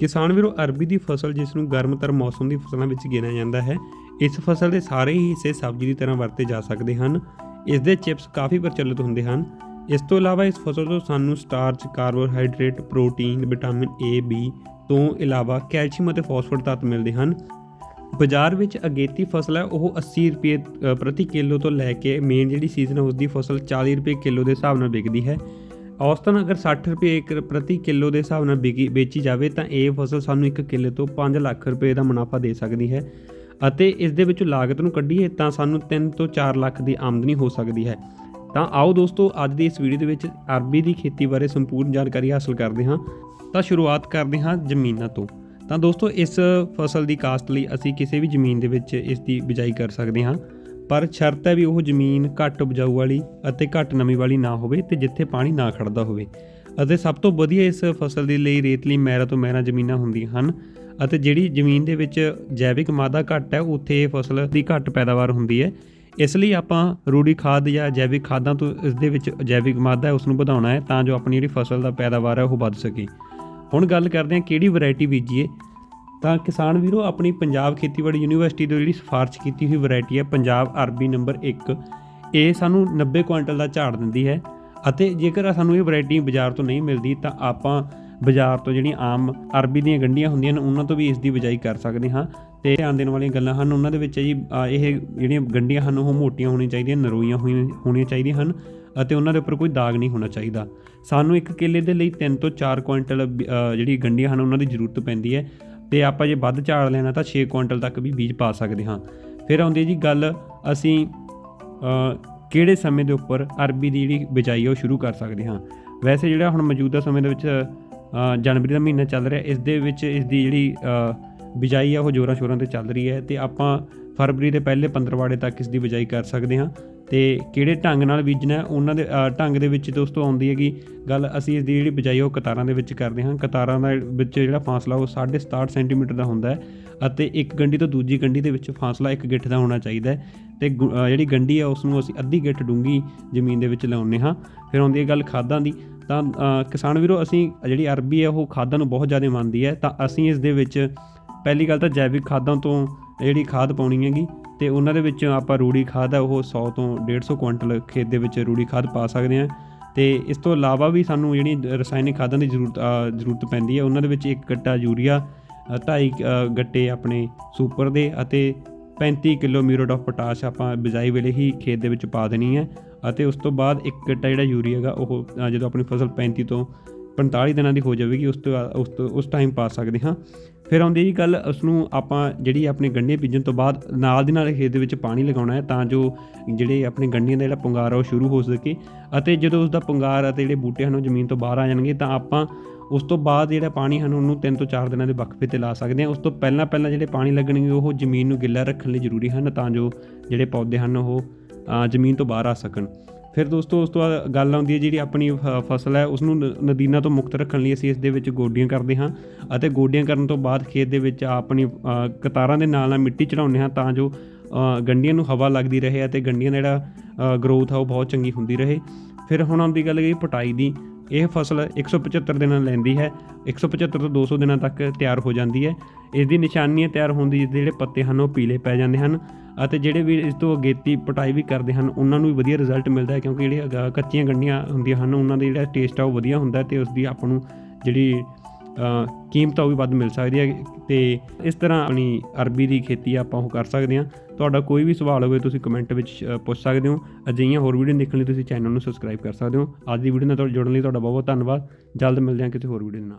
ਕਿਸਾਨ ਵੀਰੋ, ਅਰਬੀ ਦੀ ਫਸਲ ਜਿਸ ਨੂੰ ਗਰਮਤਰ ਮੌਸਮ ਦੀ ਫਸਲਾਂ ਵਿੱਚ ਗਿਣਿਆ ਜਾਂਦਾ ਹੈ, ਇਸ ਫਸਲ ਦੇ ਸਾਰੇ ਹੀ ਹਿੱਸੇ ਸਬਜ਼ੀ ਦੀ ਤਰ੍ਹਾਂ ਵਰਤੇ ਜਾ ਸਕਦੇ ਹਨ। ਇਸ ਦੇ ਚਿਪਸ ਕਾਫੀ ਪ੍ਰਚਲਿਤ ਹੁੰਦੇ ਹਨ। ਇਸ ਤੋਂ ਇਲਾਵਾ ਇਸ ਫਸਲ ਤੋਂ ਸਾਨੂੰ starch, carbohydrate, protein, vitamin A B ਤੋਂ ਇਲਾਵਾ ਕੈਲਸ਼ੀਅਮ ਅਤੇ ਫਾਸਫੋਰਸ ਤੱਤ ਮਿਲਦੇ ਹਨ। ਬਾਜ਼ਾਰ ਵਿੱਚ ਅਗੇਤੀ ਫਸਲ ਹੈ, ਉਹ 80 ਰੁਪਏ ਪ੍ਰਤੀ ਕਿਲੋ ਤੋਂ ਲੈ ਕੇ ਮੇਨ ਜਿਹੜੀ ਸੀਜ਼ਨ ਹੈ, ਉਸ ਦੀ ਫਸਲ 40 ਰੁਪਏ ਕਿਲੋ ਦੇ ਹਿਸਾਬ ਨਾਲ ਵਿਕਦੀ ਹੈ। ਔਸਤਨ ਅਗਰ 60 ਰੁਪਏ ਇੱਕ ਪ੍ਰਤੀ ਕਿਲੋ ਦੇ ਹਿਸਾਬ ਨਾਲ ਵਿਕੀ ਵੇਚੀ ਜਾਵੇ ਤਾਂ ਇਹ ਫਸਲ ਸਾਨੂੰ ਇੱਕ ਕਿੱਲੇ ਤੋਂ 5 ਲੱਖ ਰੁਪਏ ਦਾ ਮੁਨਾਫਾ ਦੇ ਸਕਦੀ ਹੈ ਅਤੇ ਇਸ ਦੇ ਵਿੱਚੋਂ ਲਾਗਤ ਨੂੰ ਕੱਢੀਏ ਤਾਂ ਸਾਨੂੰ 3 ਤੋਂ 4 ਲੱਖ ਦੀ ਆਮਦਨੀ ਹੋ ਸਕਦੀ ਹੈ। ਤਾਂ ਆਓ ਦੋਸਤੋ, ਅੱਜ ਦੀ ਇਸ ਵੀਡੀਓ ਦੇ ਵਿੱਚ ਅਰਬੀ ਦੀ ਖੇਤੀ ਬਾਰੇ ਸੰਪੂਰਨ ਜਾਣਕਾਰੀ ਹਾਸਲ ਕਰਦੇ ਹਾਂ। ਤਾਂ ਸ਼ੁਰੂਆਤ ਕਰਦੇ ਹਾਂ ਜ਼ਮੀਨਾਂ ਤੋਂ। ਤਾਂ ਦੋਸਤੋ, ਇਸ ਫਸਲ ਦੀ ਕਾਸ਼ਤ ਲਈ ਅਸੀਂ ਕਿਸੇ ਵੀ ਜ਼ਮੀਨ ਦੇ ਵਿੱਚ ਇਸ ਦੀ ਬਿਜਾਈ ਕਰ ਸਕਦੇ ਹਾਂ। ਪਰ ਸ਼ਰਤ ਹੈ ਵੀ ਉਹ ਜ਼ਮੀਨ ਘੱਟ ਉਪਜਾਊ ਵਾਲੀ ਅਤੇ ਘੱਟ ਨਮੀ ਵਾਲੀ ਨਾ ਹੋਵੇ ਤੇ ਜਿੱਥੇ ਪਾਣੀ ਨਾ ਖੜਦਾ ਹੋਵੇ। ਅਤੇ ਸਭ ਤੋਂ ਵਧੀਆ ਇਸ ਫਸਲ ਦੇ ਲਈ ਰੇਤਲੀ ਮਹਿਰਾ ਤੋਂ ਮਹਿਰਾ ਜ਼ਮੀਨਾਂ ਹੁੰਦੀਆਂ ਹਨ ਅਤੇ ਜਿਹੜੀ ਜ਼ਮੀਨ ਦੇ ਵਿੱਚ ਜੈਵਿਕ ਮਾਦਾ ਘੱਟ ਹੈ, ਉੱਥੇ ਇਹ ਫਸਲ ਦੀ ਘੱਟ ਪੈਦਾਵਾਰ ਹੁੰਦੀ ਹੈ। ਇਸ ਲਈ ਆਪਾਂ ਰੂੜੀ ਖਾਦ ਜਾਂ ਜੈਵਿਕ ਖਾਦਾਂ ਤੋਂ ਇਸ ਦੇ ਵਿੱਚ ਜੈਵਿਕ ਮਾਦਾ ਹੈ ਉਸ ਨੂੰ ਵਧਾਉਣਾ ਹੈ ਤਾਂ ਜੋ ਆਪਣੀ ਜਿਹੜੀ ਫਸਲ ਦਾ ਪੈਦਾਵਾਰ ਹੈ, ਉਹ ਵੱਧ ਸਕੇ। ਹੁਣ ਗੱਲ ਕਰਦੇ ਹਾਂ ਕਿਹੜੀ ਵੈਰਾਈਟੀ ਬੀਜੀਏ। ਤਾਂ ਕਿਸਾਨ ਵੀਰੋ, ਆਪਣੀ ਪੰਜਾਬ ਖੇਤੀਬਾੜੀ ਯੂਨੀਵਰਸਿਟੀ ਤੋਂ ਜਿਹੜੀ ਸਿਫਾਰਿਸ਼ ਕੀਤੀ ਹੋਈ ਵੈਰਾਈਟੀ ਹੈ, ਪੰਜਾਬ ਅਰਬੀ ਨੰਬਰ 1 ਇਹ ਸਾਨੂੰ 90 ਕੁਇੰਟਲ ਦਾ ਝਾੜ ਦਿੰਦੀ ਹੈ ਅਤੇ ਜੇਕਰ ਸਾਨੂੰ ਇਹ ਵੈਰਾਈਟੀ ਬਾਜ਼ਾਰ ਤੋਂ ਨਹੀਂ ਮਿਲਦੀ, ਤਾਂ ਆਪਾਂ ਬਾਜ਼ਾਰ ਤੋਂ ਜਿਹੜੀਆਂ ਆਮ ਅਰਬੀ ਦੀਆਂ ਗੰਢੀਆਂ ਹੁੰਦੀਆਂ ਨੇ, ਉਹਨਾਂ ਤੋਂ ਵੀ ਇਸ ਦੀ ਬਿਜਾਈ ਕਰ ਸਕਦੇ ਹਾਂ। ਤੇ ਧਿਆਨ ਦੇਣ ਵਾਲੀਆਂ ਗੱਲਾਂ ਹਨ, ਉਹਨਾਂ ਦੇ ਵਿੱਚ ਜੀ ਇਹ ਜਿਹੜੀਆਂ ਗੰਡੀਆਂ ਹਨ, ਉਹ ਮੋਟੀਆਂ ਹੋਣੀਆਂ ਚਾਹੀਦੀਆਂ, ਨਰੋਈਆਂ ਹੋਈਆਂ ਹੋਣੀਆਂ ਚਾਹੀਦੀਆਂ ਹਨ ਅਤੇ ਉਹਨਾਂ ਦੇ ਉੱਪਰ ਕੋਈ ਦਾਗ ਨਹੀਂ ਹੋਣਾ ਚਾਹੀਦਾ। ਸਾਨੂੰ ਇੱਕ ਕਿੱਲੇ ਦੇ ਲਈ 3 ਤੋਂ 4 ਕੁਇੰਟਲ ਜਿਹੜੀ ਗੰਡੀਆਂ ਹਨ, ਉਹਨਾਂ ਦੀ ਜ਼ਰੂਰਤ ਪੈਂਦੀ ਹੈ। ਤੇ ਆਪਾਂ ਜੇ ਵੱਧ ਝਾੜ ਲੈਣਾ ਤਾਂ 6 ਕੁਇੰਟਲ ਤੱਕ ਵੀ ਬੀਜ ਪਾ ਸਕਦੇ ਹਾਂ। ਫਿਰ ਆਉਂਦੀ ਹੈ ਜੀ ਗੱਲ ਅਸੀਂ ਕਿਹੜੇ ਸਮੇਂ ਦੇ ਉੱਪਰ ਅਰਬੀ ਦੀ ਜਿਹੜੀ ਬਿਜਾਈ ਹੈ ਉਹ ਸ਼ੁਰੂ ਕਰ ਸਕਦੇ ਹਾਂ। ਵੈਸੇ ਜਿਹੜਾ ਹੁਣ ਮੌਜੂਦਾ ਸਮੇਂ ਦੇ ਵਿੱਚ ਜਨਵਰੀ ਦਾ ਮਹੀਨਾ ਚੱਲ ਰਿਹਾ, ਇਸ ਦੇ ਵਿੱਚ ਇਸ ਦੀ ਜਿਹੜੀ ਬਿਜਾਈ ਆ ਉਹ ਜੋਰਾਂ ਸ਼ੋਰਾਂ ਤੇ ਚੱਲ ਰਹੀ ਹੈ ਤੇ ਆਪਾਂ ਫਰਵਰੀ ਦੇ ਪਹਿਲੇ 15 ਵਾੜੇ ਤੱਕ ਇਸ ਦੀ ਬਿਜਾਈ ਕਰ ਸਕਦੇ ਹਾਂ ਤੇ ਕਿਹੜੇ ਢੰਗ ਨਾਲ ਬੀਜਣਾ ਉਹਨਾਂ ਦੇ ਢੰਗ ਦੇ ਵਿੱਚ ਦੋਸਤੋ ਆਉਂਦੀ ਹੈਗੀ ਗੱਲ, ਅਸੀਂ ਇਸ ਦੀ ਜਿਹੜੀ ਬਿਜਾਈ ਉਹ ਕਤਾਰਾਂ ਦੇ ਵਿੱਚ ਕਰਦੇ ਹਾਂ। ਕਤਾਰਾਂ ਦਾ ਵਿੱਚ ਜਿਹੜਾ ਫਾਸਲਾ ਉਹ 67 ਸੈਂਟੀਮੀਟਰ ਦਾ ਹੁੰਦਾ ਹੈ ਅਤੇ ਇੱਕ ਗੰਢੀ ਤੋਂ ਦੂਜੀ ਗੰਢੀ ਦੇ ਵਿੱਚ ਫਾਸਲਾ ਇੱਕ ਗਿੱਠ ਦਾ ਹੋਣਾ ਚਾਹੀਦਾ ਹੈ ਤੇ ਗੁ- ਜਿਹੜੀ ਗੰਢੀ ਆ ਉਸ ਨੂੰ ਅਸੀਂ ਅੱਧੀ ਗਿੱਠ ਡੂੰਗੀ ਜ਼ਮੀਨ ਦੇ ਵਿੱਚ ਲਾਉਂਦੇ ਹਾਂ। ਫਿਰ ਆਉਂਦੀ ਹੈ ਗੱਲ ਖਾਦਾਂ ਦੀ। ਤਾਂ ਕਿਸਾਨ ਵੀਰੋ, ਅਸੀਂ ਜਿਹੜੀ ਅਰਬੀ ਹੈ ਉਹ ਖਾਦਾਂ ਨੂੰ ਬਹੁਤ ਜ਼ਿਆਦਾ ਮੰਨਦੀ ਹੈ। ਤਾਂ ਅਸੀਂ ਇਸ ਦੇ ਵਿੱਚ, ਪਹਿਲੀ ਗੱਲ ਤਾਂ ਜੈਵਿਕ ਖਾਦਾਂ ਤੋਂ ਜਿਹੜੀ ਖਾਦ ਪਾਉਣੀ ਹੈਗੀ ਤੇ ਉਹਨਾਂ ਦੇ ਵਿੱਚ ਆਪਾਂ ਰੂੜੀ ਖਾਦ ਆ ਉਹ 100 ਤੋਂ 150 ਕੁਇੰਟਲ ਖੇਤ ਦੇ ਵਿੱਚ ਰੂੜੀ ਖਾਦ ਪਾ ਸਕਦੇ ਹਾਂ। ਤੇ ਇਸ ਤੋਂ ਇਲਾਵਾ ਵੀ ਸਾਨੂੰ ਜਿਹੜੀ ਰਸਾਇਣਿਕ ਖਾਦਾਂ ਦੀ ਜ਼ਰੂਰਤ ਜ਼ਰੂਰਤ ਪੈਂਦੀ ਹੈ ਉਹਨਾਂ ਦੇ ਵਿੱਚ ਇੱਕ ਗੱਟਾ ਯੂਰੀਆ ਅ, ਢਾਈ ਅ, ਗੱਟੇ ਆਪਣੇ ਸੁਪਰ ਦੇ ਅਤੇ 35 ਕਿਲੋ ਮਿਊਰੇਟ ਆਫ ਪੋਟਾਸ਼ ਆਪਾਂ ਬਿਜਾਈ ਵੇਲੇ ਹੀ ਖੇਤ ਦੇ ਵਿੱਚ ਪਾ ਦੇਣੀ ਹੈ। ਅਤੇ ਉਸ ਤੋਂ ਬਾਅਦ ਇੱਕ ਗੱਟਾ ਜਿਹੜਾ ਯੂਰੀਆ ਹੈਗਾ ਉਹ ਜਦੋਂ ਆਪਣੀ ਫਸਲ 35 ਤੋਂ 45 ਦਿਨਾਂ ਦੀ ਹੋ ਜਾਵੇਗੀ, ਉਸ ਤੋਂ ਉਸ ਤੋਂ ਉਸ ਟਾਈਮ ਪਾ ਸਕਦੇ ਹਾਂ। ਫਿਰ ਆਉਂਦੀ ਜੀ ਗੱਲ ਉਸ ਨੂੰ ਆਪਾਂ ਜਿਹੜੀ ਆਪਣੇ ਗੰਢੀਆਂ ਬੀਜਣ ਤੋਂ ਬਾਅਦ ਨਾਲ ਦੀ ਨਾਲ ਖੇਤ ਦੇ ਵਿੱਚ ਪਾਣੀ ਲਗਾਉਣਾ ਹੈ, ਤਾਂ ਜੋ ਜਿਹੜੇ ਆਪਣੇ ਗੰਢੀਆਂ ਦਾ ਜਿਹੜਾ ਪੰਗਾਰ ਆ ਉਹ ਸ਼ੁਰੂ ਹੋ ਸਕੇ। ਅਤੇ ਜਦੋਂ ਉਸ ਦਾ ਪੁੰਗਾਰ ਅਤੇ ਜਿਹੜੇ ਬੂਟੇ ਹਨ ਉਹ ਜ਼ਮੀਨ ਤੋਂ ਬਾਹਰ ਆ ਜਾਣਗੇ, ਤਾਂ ਆਪਾਂ ਉਸ ਤੋਂ ਬਾਅਦ ਜਿਹੜਾ ਪਾਣੀ ਹਨ ਉਹਨੂੰ 3 ਤੋਂ 4 ਦਿਨਾਂ ਦੇ ਵਕਫੇ ਤੇ ਲਾ ਸਕਦੇ ਹਾਂ। ਉਸ ਤੋਂ ਪਹਿਲਾਂ ਪਹਿਲਾਂ ਜਿਹੜੇ ਪਾਣੀ ਲੱਗਣਗੇ, ਉਹ ਜ਼ਮੀਨ ਨੂੰ ਗਿੱਲਾ ਰੱਖਣ ਲਈ ਜ਼ਰੂਰੀ ਹਨ, ਤਾਂ ਜੋ ਜਿਹੜੇ ਪੌਦੇ ਹਨ ਉਹ ਜ਼ਮੀਨ ਤੋਂ ਬਾਹਰ ਆ ਸਕਣ। ਫਿਰ ਦੋਸਤੋ, ਉਸ ਤੋਂ ਬਾਅਦ ਗੱਲ ਆਉਂਦੀ ਹੈ ਜਿਹੜੀ ਆਪਣੀ ਫਸਲ ਹੈ ਉਸ ਨੂੰ ਨ- ਨਦੀਨਾਂ ਤੋਂ ਮੁਕਤ ਰੱਖਣ ਲਈ ਅਸੀਂ ਇਸ ਦੇ ਵਿੱਚ ਗੋਡੀਆਂ ਕਰਦੇ ਹਾਂ ਅਤੇ ਗੋਡੀਆਂ ਕਰਨ ਤੋਂ ਬਾਅਦ ਖੇਤ ਦੇ ਵਿੱਚ ਆਪਣੀ ਕਤਾਰਾਂ ਦੇ ਨਾਲ ਨਾਲ ਮਿੱਟੀ ਚੜਾਉਂਦੇ ਹਾਂ ਤਾਂ ਜੋ ਗੰਡੀਆਂ ਨੂੰ ਹਵਾ ਲੱਗਦੀ ਰਹੇ ਅਤੇ ਗੰਡੀਆਂ ਦਾ ਜਿਹੜਾ ਗਰੋਥ ਆ ਉਹ ਬਹੁਤ ਚੰਗੀ ਹੁੰਦੀ ਰਹੇ। ਫਿਰ ਹੁਣ ਆਉਂਦੀ ਗੱਲ ਗਈ ਪਟਾਈ ਦੀ। ਇਹ ਫਸਲ 175 ਦਿਨਾਂ ਲੈਂਦੀ ਹੈ 175 ਤੋਂ 200 ਦਿਨਾਂ ਤੱਕ ਤਿਆਰ ਹੋ ਜਾਂਦੀ ਹੈ। ਇਸ ਦੀ ਨਿਸ਼ਾਨੀ ਹੈ ਤਿਆਰ ਹੋਣ ਦੀ ਜਿਹਦੇ ਜਿਹੜੇ ਪੱਤੇ ਹਨ, ਉਹ ਪੀਲੇ ਪੈ ਜਾਂਦੇ ਹਨ ਅਤੇ ਜਿਹੜੇ ਵੀ ਇਸ ਤੋਂ ਅਗੇਤੀ ਪਟਾਈ ਵੀ ਕਰਦੇ ਹਨ, ਉਹਨਾਂ ਨੂੰ ਵੀ ਵਧੀਆ ਰਿਜ਼ਲਟ ਮਿਲਦਾ ਹੈ ਕਿਉਂਕਿ ਜਿਹੜੀਆਂ ਅਗ- ਕੱਚੀਆਂ ਗੰਢੀਆਂ ਹੁੰਦੀਆਂ ਹਨ, ਉਹਨਾਂ ਦਾ ਜਿਹੜਾ ਟੇਸਟ ਆ ਉਹ ਵਧੀਆ ਹੁੰਦਾ ਹੈ ਤੇ ਉਸ ਦੀ ਆਪਾਂ ਨੂੰ ਜਿਹੜੀ ਕੀਮਤ ਆ ਉਹ ਵੀ ਵੱਧ ਮਿਲ ਸਕਦੀ ਹੈ ਤੇ ਇਸ ਤਰ੍ਹਾਂ ਆਪਣੀ ਅਰਬੀ ਦੀ ਖੇਤੀ ਆਪਾਂ ਉਹ ਕਰ ਸਕਦੇ ਹਾਂ। ਤੁਹਾਡਾ ਕੋਈ ਵੀ ਸਵਾਲ ਹੋਵੇ, ਤੁਸੀਂ ਕਮੈਂਟ ਵਿੱਚ ਪੁੱਛ ਸਕਦੇ ਹੋ। ਅਜਿਹੀਆਂ ਹੋਰ ਵੀਡੀਓ ਦੇਖਣ ਲਈ ਤੁਸੀਂ ਚੈਨਲ ਨੂੰ ਸਬਸਕ੍ਰਾਈਬ ਕਰ ਸਕਦੇ ਹੋ। ਅੱਜ ਦੀ ਵੀਡੀਓ ਨਾਲ ਜੁੜਨ ਲਈ ਤੁਹਾਡਾ ਬਹੁਤ ਬਹੁਤ ਧੰਨਵਾਦ। ਜਲਦ ਮਿਲਦੇ ਹਾਂ ਕਿਸੇ ਹੋਰ ਵੀਡੀਓ ਦੇ ਨਾਲ।